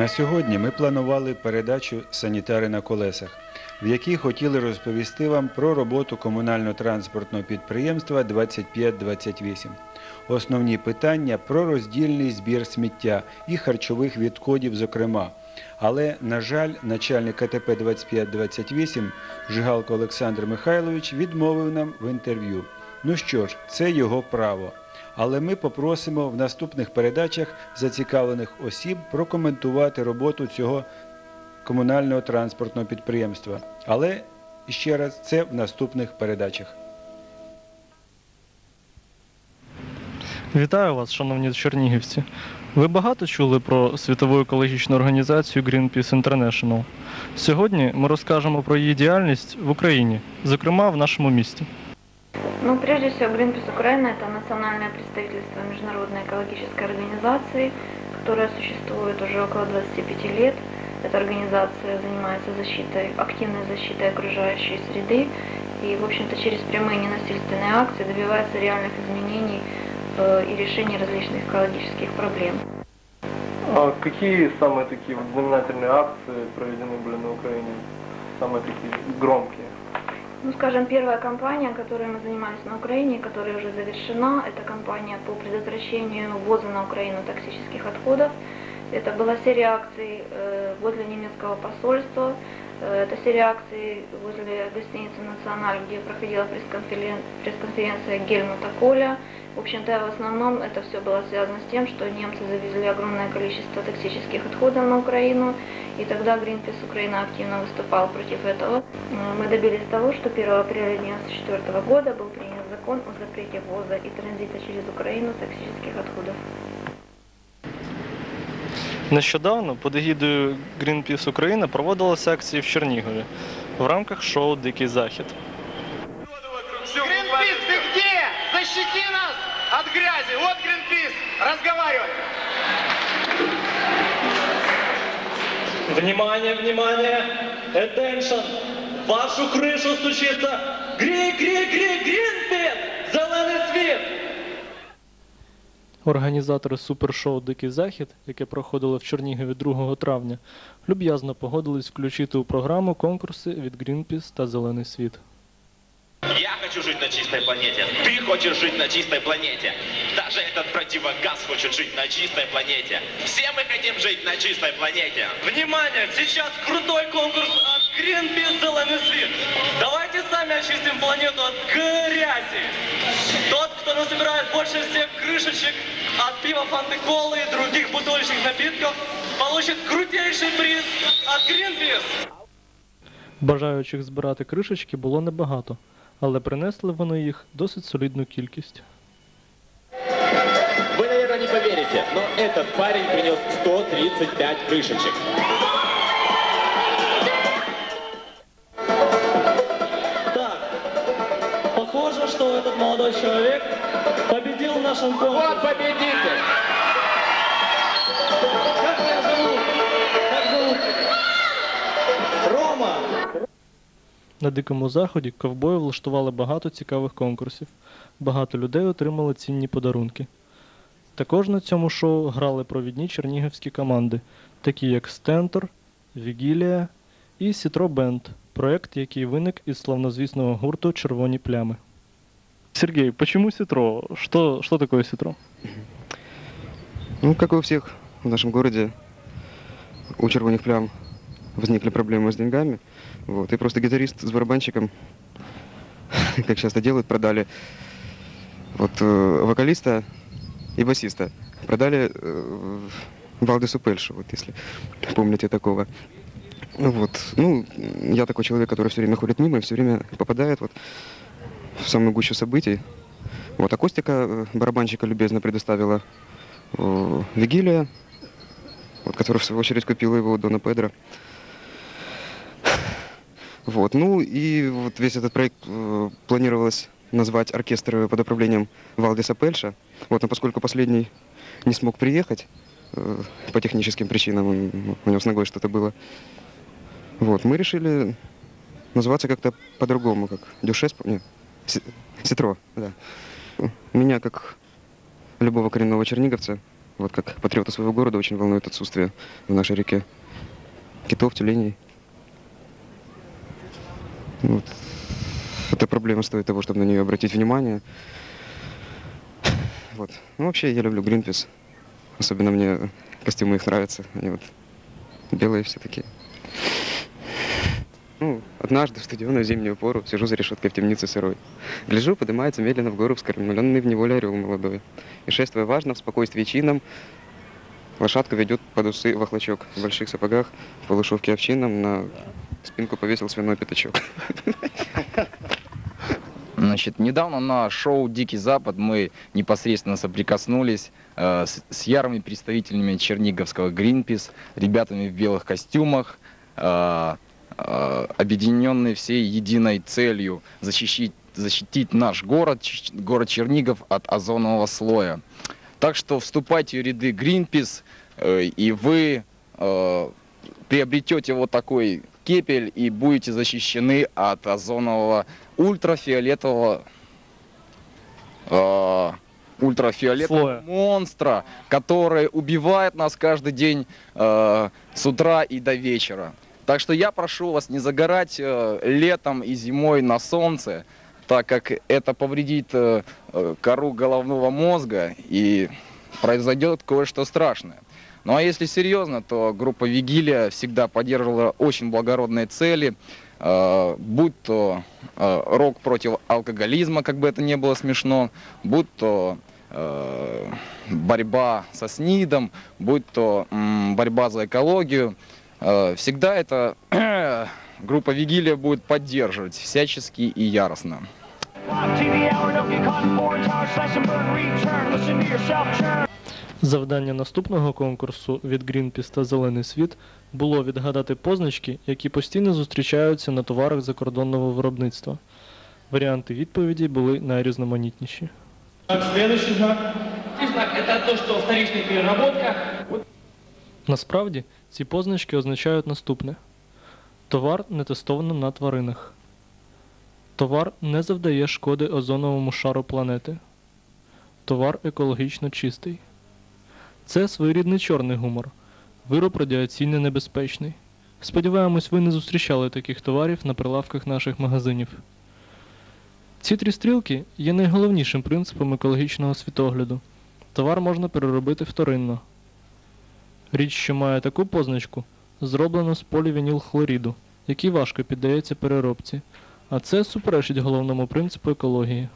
На сьогодні ми планували передачу Санітари на колесах, в якій хотіли розповісти вам про роботу комунально-транспортного підприємства 2528. Основні питання про роздільний збір сміття і харчових відходів, зокрема. Але, на жаль, начальник КТП 2528 Жигалко Олександр Михайлович відмовив нам в інтерв'ю. Ну що ж, це його право. Але ми попросимо в наступних передачах зацікавлених осіб прокоментувати роботу цього комунального транспортного підприємства. Але ще раз, це в наступних передачах. Вітаю вас, шановні чернігівці. Ви багато чули про світову екологічну організацію Greenpeace International. Сьогодні ми розкажемо про її діяльність в Україні, зокрема в нашому місті. Ну, прежде всего, Greenpeace Украина – это национальное представительство международной экологической организации, которая существует уже около 25 лет. Эта организация занимается защитой, активной защитой окружающей среды и, в общем-то, через прямые ненасильственные акции добивается реальных изменений э, и решений различных экологических проблем. А какие самые такие знаменательные акции проведены были на Украине? Самые такие громкие? Ну, скажем, первая кампания, которой мы занимались на Украине, которая уже завершена, это кампания по предотвращению ввоза на Украину токсических отходов. Это была серия акций э, возле немецкого посольства, это серия акций возле гостиницы «Националь», где проходила пресс-конферен- пресс-конференция Гельмута Коля. В общем-то, в основном это все было связано с тем, что немцы завезли огромное количество токсических отходов на Украину, и тогда Greenpeace Украина активно выступал против этого. Э, Мы добились того, что 1 апреля 1994 года был принят закон о запрете ввоза и транзита через Украину токсических отходов. Нещодавно під егідою Greenpeace Україна проводилася акція в Чернігові в рамках шоу Дикий Захід. Гринпис, ты где? Защити нас от грязи. Вот Гринпис, разговаривай. Внимание, внимание! Attention! Вашу кришу стучиться Грі, грі, грі, Грінпіс! Зелений світ! Організатори супершоу Дикий Захід, яке проходило в Чернігові 2 травня, люб'язно погодились включити у програму конкурси від Greenpeace та Зелений світ. Я хочу жить на чистой планете. Ты хочешь жить на чистой планете. Даже этот противогаз хочет жить на чистой планете. Все мы хотим жить на чистой планете. Внимание! Сейчас крутой конкурс от Greenpeace Зеленый світ! Давайте сами очистим планету от грязи! Тот, кто насобирает больше всех крышечек от пива, фанты, колы и других бутылочных напитков, получит крутейший приз от Greenpeace! Бажаючих збирати кришечки було небагато, але принесли вони їх досить солідну кількість. Вы, наверное, не поверите, но этот парень принес 135 крышечек. Нашем конкурсе. Вот победитель. Как тебя зовут? Как зовут? Рома! На дикому заході ковбої влаштували багато цікавих конкурсів. Багато людей отримали цінні подарунки. Також на цьому шоу грали провідні чернігівські команди, такі як Стентор, Вігілія і Сітро Бенд, проект, який виник із славнозвісного гурту Червоні плями. Сергій, почему Сітро? Що, що таке Сітро? Ну, как и у всех в нашем городе, у червоних плям возникли проблемы с деньгами. Вот, и просто гитарист с барабанщиком, как часто делают, продали вот, э, вокалиста и басиста. Продали э, Валдесу Пельшу, вот если помните такого. Ну Вот. Ну, я такой человек, который все время ходит мимо и все время попадает вот в самую гущу событий. Вот. А Костика, э, барабанщика, любезно предоставила э, Вигилия, вот, который в свою очередь купил его Дона Педро. Вот, ну и вот весь этот проект э, планировалось назвать оркестр под управлением Валдиса Пельша. Вот, но поскольку последний не смог приехать э, по техническим причинам, он- у него с ногой что-то было, вот, мы решили называться как-то по-другому, как Дюшес, нет, Ситро, да. Меня, как любого коренного черниговца, Вот как патриота своего города очень волнует отсутствие в нашей реке китов, тюленей. Вот. Эта проблема стоит того, чтобы на нее обратить внимание. Вот. Ну, вообще, я люблю Гринпис. Особенно мне костюмы их нравятся. Они вот белые все такие. Ну, однажды в студеную зимнюю пору сижу за решеткой в темнице сырой. Гляжу, поднимается медленно в гору вскормленный в неволе орел молодой. И шествуя важно, в спокойствии чином, лошадка ведет под усы вахлачок. В больших сапогах, в полушовке овчином, на спинку повесил свиной пятачок. Значит, недавно на шоу «Дикий Запад» мы непосредственно соприкоснулись э, с, с ярыми представителями черниговского Гринпис, ребятами в белых костюмах, э, объединенные всей единой целью защитить, защитить наш город, город Чернигов от озонового слоя. Так что вступайте в ряды Гринпис, э, и вы э, приобретете вот такой кепель и будете защищены от озонового ультрафиолетового э, ультрафиолетового Слоя. монстра, который убивает нас каждый день э, с утра и до вечера. Так что я прошу вас не загорать э, летом и зимой на солнце, так как это повредит э, э, кору головного мозга и произойдет кое-что страшное. Ну а если серьезно, то группа Вигилия всегда поддерживала очень благородные цели, э, будь то э, рок против алкоголизма, как бы это ни было смешно, будь то э, борьба со СНИДом, будь то м, борьба за экологию. Э, всегда это группа Вигилия будет поддерживать всячески и яростно. Завдання наступного конкурсу від Greenpeace та Зелений світ було відгадати позначки, які постійно зустрічаються на товарах закордонного виробництва. Варіанти відповіді були найрізноманітніші. Так, следующий знак. Следующий знак это то, что вторичная переработка. Насправді, ці позначки означають наступне: товар не тестовано на тваринах. Товар не завдає шкоди озоновому шару планети. Товар екологічно чистий. Це своєрідний чорний гумор. Вироб радіаційно небезпечний. Сподіваємось, ви не зустрічали таких товарів на прилавках наших магазинів. Ці три стрілки є найголовнішим принципом екологічного світогляду. Товар можна переробити вторинно. Річ, що має таку позначку, зроблено з полівінілхлоріду, який важко піддається переробці, а це суперечить головному принципу екології.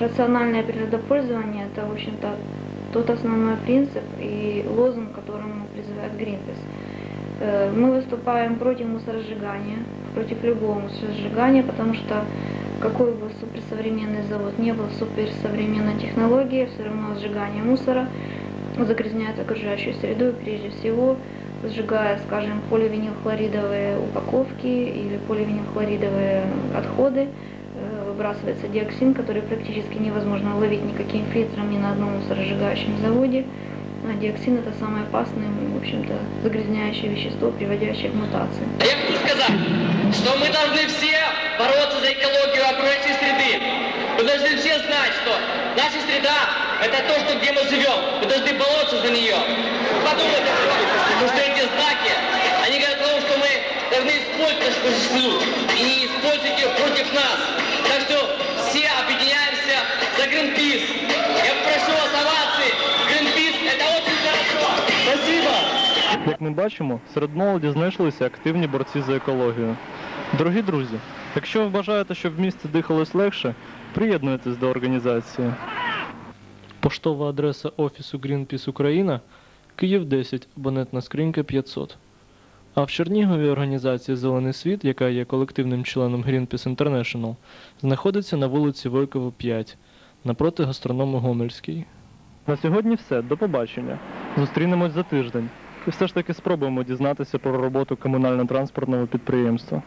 Рациональное природопользование – это, в общем-то, тот основной принцип и лозунг, к которому призывает Greenpeace. Э, Мы выступаем против мусоросжигания, против любого мусоросжигания, потому что какой бы суперсовременный завод не был, суперсовременная технология, все равно сжигание мусора загрязняет окружающую среду, и прежде всего сжигая, скажем, поливинилхлоридовые упаковки или поливинилхлоридовые отходы, э, выбрасывается диоксин, который практически невозможно уловить никаким фильтром ни на одном мусоросжигающем заводе. А диоксин это самое опасное, в общем-то, загрязняющее вещество, приводящее к мутации. А я хочу сказать, что мы должны все бороться за экологию окружающей среды. Мы должны все знать, что наша среда – это то, что, где мы живем. Мы должны бороться за нее. Подумайте, потому что эти знаки, они говорят о том, что мы должны использовать нашу среду и не использовать ее против нас. Так что все объединяемся за Greenpeace. Я прошу вас овации. Greenpeace – это очень хорошо. Спасибо. Як ми бачимо, серед молоді знайшлися активні борці за екологію. Дорогі друзі, якщо ви бажаєте, щоб в місті дихалось легше, приєднуйтесь до організації. Поштова адреса Офісу Greenpeace Україна Київ 10, абонентна скринька 500. А в Чернігові організація Зелений світ, яка є колективним членом Greenpeace International, знаходиться на вулиці Войкова 5, напроти гастроному Гомельський. На сьогодні все. До побачення. Зустрінемось за тиждень. І все ж таки спробуємо дізнатися про роботу комунально-транспортного підприємства.